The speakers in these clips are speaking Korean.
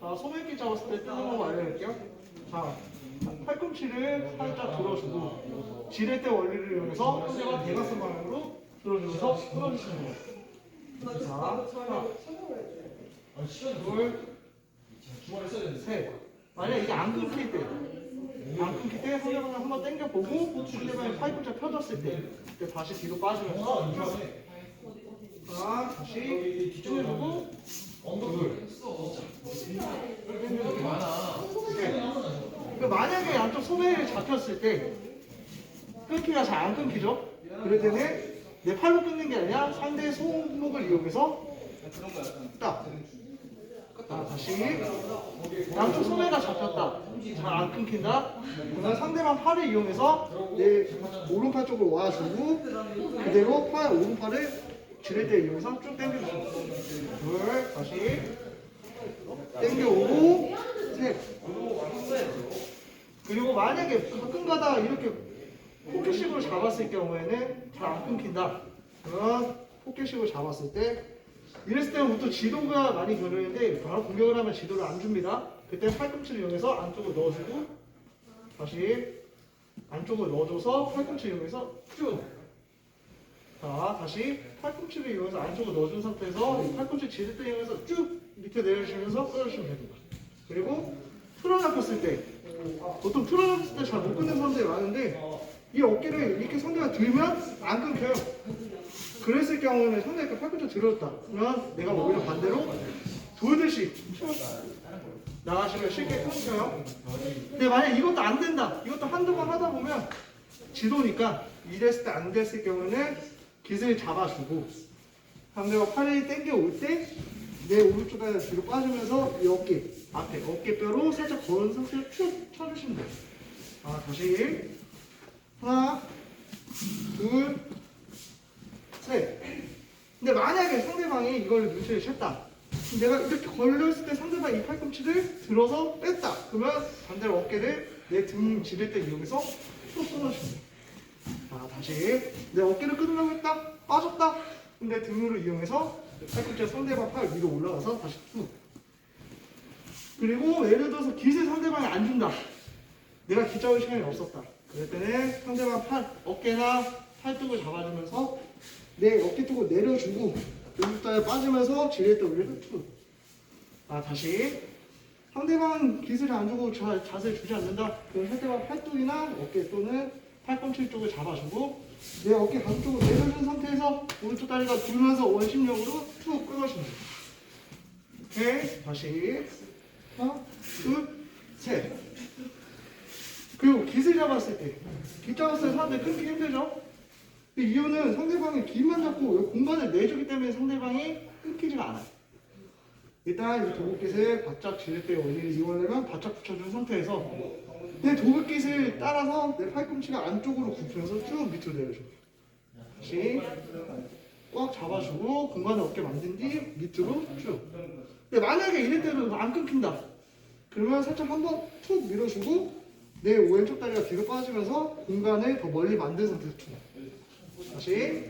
자, 소매끼 잡았을 때 뜨는 거 알려드릴게요. 자, 팔꿈치를 살짝 들어주고 지렛대 원리를 이용해서 상대방 대각선 방향으로 들어주면서 끌어주시는 거예요. 자, 하나, 아, 둘. 셋. 만약 이게 안 끊길 때, 안 끊길 때 상대방을 한번 당겨보고 상대방이 팔꿈치 펴졌을 때, 그때 다시 뒤로 빠지면서 아. 자, 다시 뒤쪽해주고 언더를 했어. 이 렇게 많아. 그 만약에 양쪽 소매를 잡혔을 때 끊기가 잘 안 끊기죠? 그럴 때는 내 팔로 끊는 게 아니라 상대의 손목을 이용해서 딱. 자, 다시 양쪽 소매가 잡혔다. 잘 안 끊긴다. 그러면 상대방 팔을 이용해서 내 오른팔 쪽으로 와주고 그대로 팔 오른팔을 지렛대 이용해서 쭉 당겨주시면 돼요. 둘, 다시 당겨오고 셋. 그리고 만약에 가끔 가다가 이렇게 포켓식으로 잡았을 경우에는 잘 안 끊긴다. 포켓식으로 잡았을 때 이랬을 보통 지도가 많이 걸리는데 바로 공격을 하면 지도를 안 줍니다. 그때 팔꿈치를 이용해서 안쪽으로 넣어주고 다시 안쪽으로 넣어줘서 팔꿈치를 이용해서 쭉. 자 다시 팔꿈치를 이용해서 안쪽으로 넣어준 상태에서 이 팔꿈치 지렛대 이용해서 쭉 밑에 내려주시면서 끌어주시면 됩니다. 그리고 틀어잡혔을 때 보통 틀어잡혔을 때 잘 못 끊는 사람들이 많은데 이 어깨를 이렇게 상대가 들면 안 끊겨요. 그랬을 경우는 상대가 팔꿈치 들었다. 그러면 내가 오히려 반대로 돌듯이 나가시면 쉽게 끊겨요. 근데 만약 이것도 안 된다. 이것도 한두 번 하다 보면 지도니까 이랬을 때 안 됐을 경우는 기세를 잡아주고 상대가 팔이 당겨 올 때 내 오른쪽 다리 뒤로 빠지면서 이 어깨 앞에 어깨뼈로 살짝 걸은 상태로 쭉 쳐주시면 돼요. 아 다시 하나 둘 셋. 근데 만약에 상대방이 이걸 눈치를 챘다. 내가 이렇게 걸렸을 때 상대방이 이 팔꿈치를 들어서 뺐다. 그러면 반대로 어깨를 내 등 지렛대 이용해서 쭉 끊어주시면 돼요. 자, 다시 내 어깨를 끊으려고 했다. 빠졌다. 근데 등으로 이용해서 팔꿈치가 상대방 팔 위로 올라가서 다시 쭉. 그리고 예를 들어서 기세 상대방이 안 준다. 내가 기잡을 시간이 없었다. 그럴 때는 상대방 팔, 어깨나 팔뚝을 잡아주면서 내 어깨 쪽으로 내려주고 여기까지 빠지면서 지렛대 올려서 쭉. 아 다시 상대방 기세를 안 주고 자, 자세를 주지 않는다. 그럼 상대방 팔뚝이나 어깨 또는 팔꿈치 쪽을 잡아주고 내 어깨 쪽으로 내려준 상태에서 오른쪽 다리가 들면서 원심력으로 쭉 끌어주면 돼요. 오케이 다시 하나 둘 셋 그리고 기세 잡았을 때, 기 잡았을 때 사람들이 끊기 힘들죠? 그 이유는 상대방이 기만 잡고 공간을 내주기 때문에 상대방이 끊기지가 않아요. 일단 이 도급깃을 바짝 지렛대 원리를 이용하려면 바짝 붙여준 상태에서 내 도급깃을 따라서 내 팔꿈치가 안쪽으로 굽히면서 쭉 밑으로 내려줘. 다시 꽉 잡아주고 공간을 없게 만든 뒤 밑으로 쭉. 근데 만약에 이럴 때도 안 끊긴다. 그러면 살짝 한번 툭 밀어주고 내 왼쪽 다리가 뒤로 빠지면서 공간을 더 멀리 만든 상태에서 툭. 다시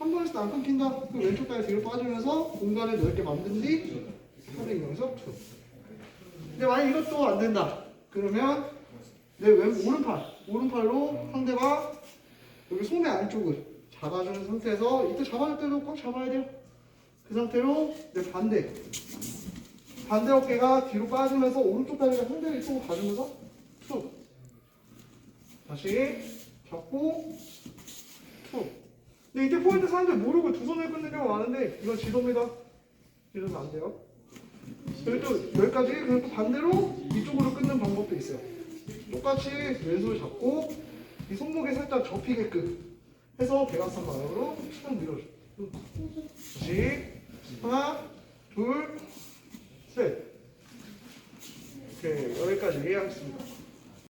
한 번씩 안 끊긴다. 그럼 왼쪽 다리 뒤로 빠지면서 공간을 넓게 만든 뒤 팔을 이용해서 툭. 근데 만약 이것도 안 된다. 그러면 내 왼 오른팔 오른팔로 상대방 여기 소매 안쪽을 잡아주는 상태에서 이때 잡아줄 때도 꽉 잡아야 돼요. 그 상태로 내 반대 반대 어깨가 뒤로 빠지면서 오른쪽 다리가 상대를 이쪽으로 가주면서 툭 다시 잡고 툭 근데 이때 포인트 사람들 모르고 두 손을 끊는 경우가 많은데 이건 지도입니다. 이러면 안 돼요. 그리고 또 여기까지 그리고 또 반대로 이쪽으로 끊는 방법도 있어요. 똑같이 왼손을 잡고 이 손목에 살짝 접히게끔 해서 대각선 방향으로 쭉 밀어줘. 다시 하나 둘 셋. 오케이 여기까지 하겠습니다